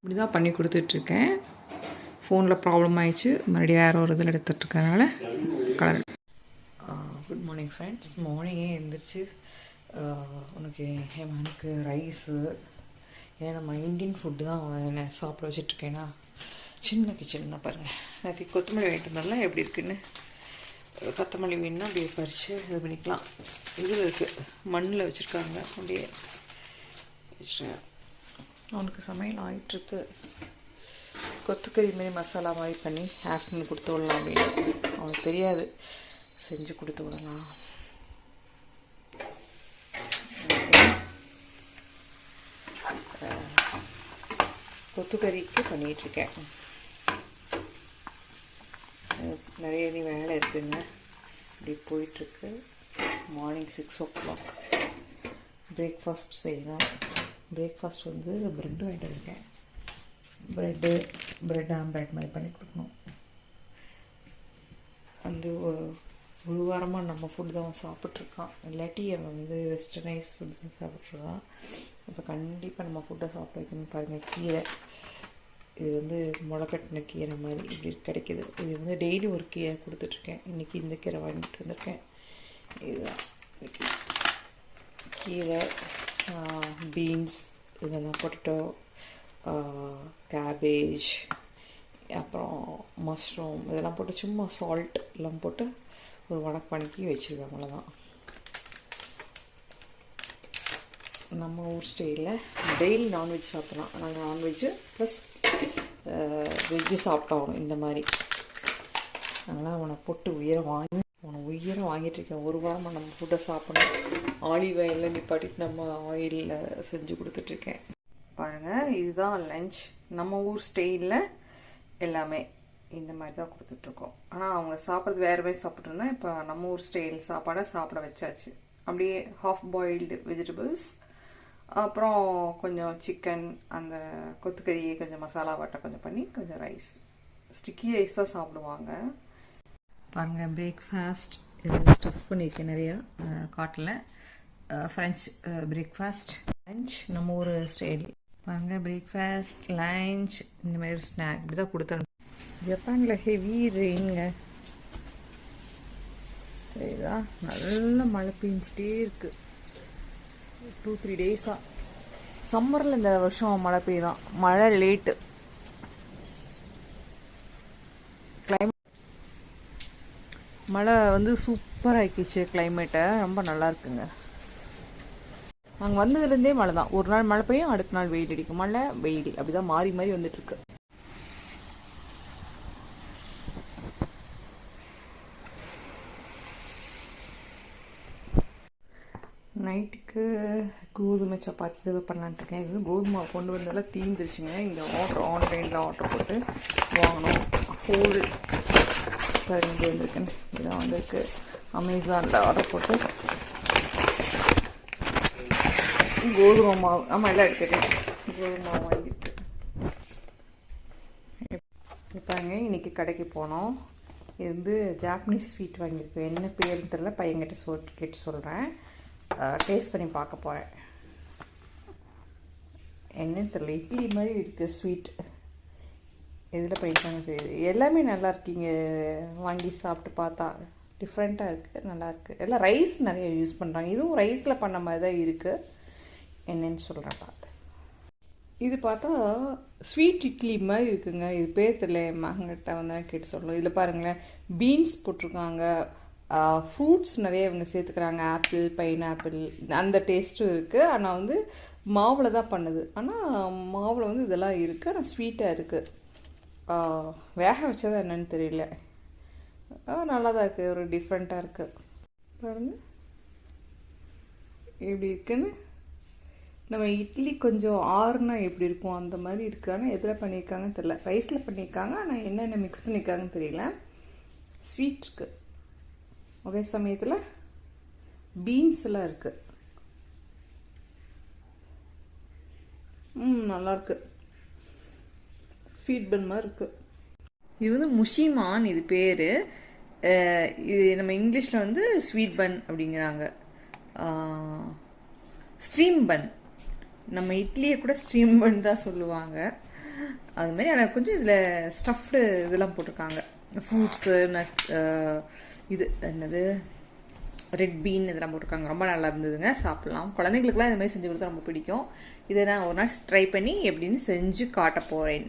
இப்படி தான் பண்ணி கொடுத்துட்ருக்கேன். ஃபோனில் ப்ராப்ளம் ஆயிடுச்சு. மறுபடியும் வேறு ஒரு இதில் எடுத்துட்ருக்கறனால கலர் குட் மார்னிங் ஃப்ரெண்ட்ஸ் மார்னிங்கே எழுந்திரிச்சு உனக்கு என் ரைஸு ஏன்னா நம்ம இந்தியன் ஃபுட்டு தான் என்ன சாப்பிட வச்சிட்ருக்கேன்னா சின்ன கிச்சன் தான் பாருங்கள் நேற்று கொத்தமல்லி வாங்கிட்டு வந்தாலும் எப்படி இருக்குன்னு கொத்தமல்லி வேணும்னா அப்படியே பறித்து இது பண்ணிக்கலாம். இதில் இருக்குது மண்ணில் வச்சுருக்காங்க. அப்படியே வச்சுருக்கேன். அவனுக்கு சமையல் ஆகிட்டுருக்கு கொத்துக்கறி மாரி மசாலா மாதிரி பண்ணி ஆஃப்டர்நூன் கொடுத்து விடலாம் அப்படின்னு. அவனுக்கு தெரியாது. செஞ்சு கொடுத்து விடலாம். கொத்துக்கறிக்கு பண்ணிகிட்ருக்கேன் நிறைய நீ வேலை இருக்குங்க. இப்படி போயிட்டுருக்கு morning six o'clock breakfast செய்யணும் பிரேக்ஃபாஸ்ட் வந்து ப்ரெட்டு வாங்கிட்டு இருக்கேன் ப்ரெட்டு ப்ரெட் ஆம்லேட் மாதிரி பண்ணி கொடுக்கணும். வந்து ஒரு வாரமாக நம்ம ஃபுட் தான் சாப்பிட்ருக்கான் இல்லாட்டி அவன் வந்து வெஸ்டர்னைஸ் ஃபுட் தான் சாப்பிட்ருக்கான் இப்போ கண்டிப்பாக நம்ம ஃபுட்டை சாப்பிட வைக்கணும். பாருங்கள் கீரை. இது வந்து முளைக்கட்டின கீரை மாதிரி இப்படி கிடைக்கிது. இது வந்து டெய்லி ஒரு கீரை கொடுத்துட்ருக்கேன். இன்றைக்கி இந்த கீரை வாங்கிட்டு வந்திருக்கேன். இதுதான். கீரை. பீன்ஸ் இதெல்லாம் பொட்டேட்டோ கேபேஜ் அப்புறம் மஷ்ரூம் இதெல்லாம் போட்டு சும்மா சால்ட் எல்லாம் போட்டு ஒரு வடக்கு வணக்கி வச்சுருவேன் அவ்வளோதான் நம்ம ஊர் ஸ்டைலில் டெய்லி நான்வெஜ் சாப்பிட்லாம். நாங்கள் நான்வெஜ்ஜு ப்ளஸ் வெஜ்ஜு சாப்பிட்டாகணும் இந்த மாதிரி. அதனால் அவனை போட்டு உயர வாங்கி அவனை உயிரை வாங்கிட்டு இருக்கேன் ஒரு வாரமாக நம்ம ஃபுட்டை சாப்பிடணும். ஆலிவ் ஆயிலில் நிப்பாட்டிட்டு நம்ம ஆயிலில் செஞ்சு கொடுத்துட்ருக்கேன் பாருங்கள் இதுதான் லஞ்ச் நம்ம ஊர் ஸ்டைலில் எல்லாமே இந்த மாதிரி தான் கொடுத்துட்ருக்கோம் ஆனால் அவங்க சாப்பிட்றது வேறு மாதிரி சாப்பிட்ருந்தேன் இப்போ நம்ம ஊர் ஸ்டைல் சாப்பாடை சாப்பிட வச்சாச்சு. அப்படியே ஹாஃப் பாயில்டு வெஜிடபிள்ஸ் அப்புறம் கொஞ்சம் சிக்கன் அந்த கொத்துக்கறியை கொஞ்சம் மசாலா வட்டை கொஞ்சம் பண்ணி கொஞ்சம் ரைஸ் ஸ்டிக்கி ரைஸ் தான் சாப்பிடுவாங்க. பாருங்கள் பிரேக்ஃபாஸ்ட் இது ஸ்டஃப் பண்ணியிருக்கேன் நிறையா காட்டில் ஃப்ரெஞ்ச் பிரேக்ஃபாஸ்ட் லஞ்ச் நம்ம ஊர் ஸ்டைல் பாருங்கள் பிரேக்ஃபாஸ்ட் லஞ்ச் இந்த மாதிரி ஸ்நாக் இப்படி தான் கொடுத்தேன். ஜப்பானில் ஹெவி ரெயின்ங்க சரிதா? நல்ல மழை பெஞ்சிட்டே இருக்குது டூ த்ரீ டேஸாக சம்மரில் இந்த வருஷம் மழை பெய்யுதான். மழை லேட்டு மழை வந்து சூப்பராக ஆகிடுச்சு கிளைமேட்டை ரொம்ப நல்லா இருக்குங்க. நாங்கள் வந்ததுலேருந்தே மழை தான். ஒரு நாள் மழை பெய்யும் அடுத்த நாள் வெயில் அடிக்கும். மழை வெயில். அப்படிதான் மாறி மாறி வந்துட்டு இருக்கு நைட்டுக்கு கோதுமை சப்பாத்தி இது பண்ணலான்ட்டு இருக்கேன். இது கோதுமை கொண்டு வந்தாலும் தீந்துருச்சுங்க. இந்த ஆர்டர் ஆன்லைனில் ஆர்டர் போட்டு வாங்கணும். ஹோல் வந்திருக்கேன். வந்திருக்குன்னு இதான் வந்திருக்கு. அமேசானில் ஆர்டர் போட்டு. கோதுமை மாவு. ஆமாம் எல்லாம் எடுத்துட்டேன் கோதுமை மாவு வாங்கிட்டு. இப்பாங்க இன்றைக்கி கடைக்கு போனோம். இது வந்து ஜாப்பனீஸ் ஸ்வீட் வாங்கியிருக்கேன் என்ன பேருன்னு தெரில பையன்கிட்ட சொல் கேட்டு சொல்கிறேன் டேஸ்ட் பண்ணி பார்க்க போகிறேன் என்னன்னு தெரியல இட்லி மாதிரி இருக்குது ஸ்வீட் இதில் பண்ணிட்டாங்க தெரியுது எல்லாமே நல்லா இருக்கீங்க. வாங்கி சாப்பிட்டு பார்த்தா டிஃப்ரெண்ட்டாக இருக்குது நல்லாயிருக்கு எல்லாம் ரைஸ் நிறைய யூஸ் பண்ணுறாங்க இதுவும் ரைஸில் பண்ண மாதிரி தான் இருக்குது என்னன்னு சொல்கிறேன் பார்த்து இது பார்த்தா ஸ்வீட் இட்லி மாதிரி இருக்குங்க. இது பேர் தெரியல என் மகன்கிட்ட வந்து கேட்டு சொல்லணும். இதில் பாருங்களேன் பீன்ஸ் போட்டிருக்காங்க. ஃப்ரூட்ஸ் நிறைய இவங்க சேர்த்துக்கிறாங்க. ஆப்பிள் பைனாப்பிள் அந்த டேஸ்ட்டும் இருக்குது ஆனால் வந்து மாவில் தான் பண்ணுது. ஆனால் மாவில் வந்து இதெல்லாம் இருக்குது ஆனால் ஸ்வீட்டாக இருக்குது வேக வச்சதா என்னன்னு தெரியல. நல்லா தான் இருக்குது ஒரு டிஃப்ரெண்ட்டாக இருக்குது பாருங்க. எப்படி இருக்குன்னு? நம்ம இட்லி கொஞ்சம் ஆறுனா எப்படி இருக்கும்? அந்த மாதிரி இருக்கு ஆனால் எதில் பண்ணியிருக்காங்கன்னு தெரியல. ரைஸில் பண்ணியிருக்காங்க ஆனால் என்னென்ன மிக்ஸ் பண்ணியிருக்காங்கன்னு தெரியல. ஸ்வீட் இருக்கு. அதே சமயத்தில் பீன்ஸ் எல்லாம் ம் நல்லாயிருக்கு இருக்கு பன் மாதிரி இருக்குது இது வந்து முஷிமான் இது பேர். இது நம்ம இங்கிலீஷில் வந்து ஸ்வீட் பன் அப்படிங்கிறாங்க. Steam bun. நம்ம இட்லியை கூட ஸ்ட்ரீம் பன் தான் சொல்லுவாங்க. அது மாதிரி எனக்கு கொஞ்சம் இதில் ஸ்டஃப்டு இதெல்லாம் போட்டிருக்காங்க. ஃப்ரூட்ஸு நட் இது என்னது? ரெட் பீன் இதெல்லாம் போட்டிருக்காங்க. ரொம்ப நல்லா இருந்ததுங்க. சாப்பிட்லாம். குழந்தைங்களுக்குலாம் இந்த மாதிரி செஞ்சு கொடுத்தா ரொம்ப பிடிக்கும். இதை நான் ஒரு நாள் ட்ரை பண்ணி எப்படின்னு செஞ்சு காட்ட போகிறேன்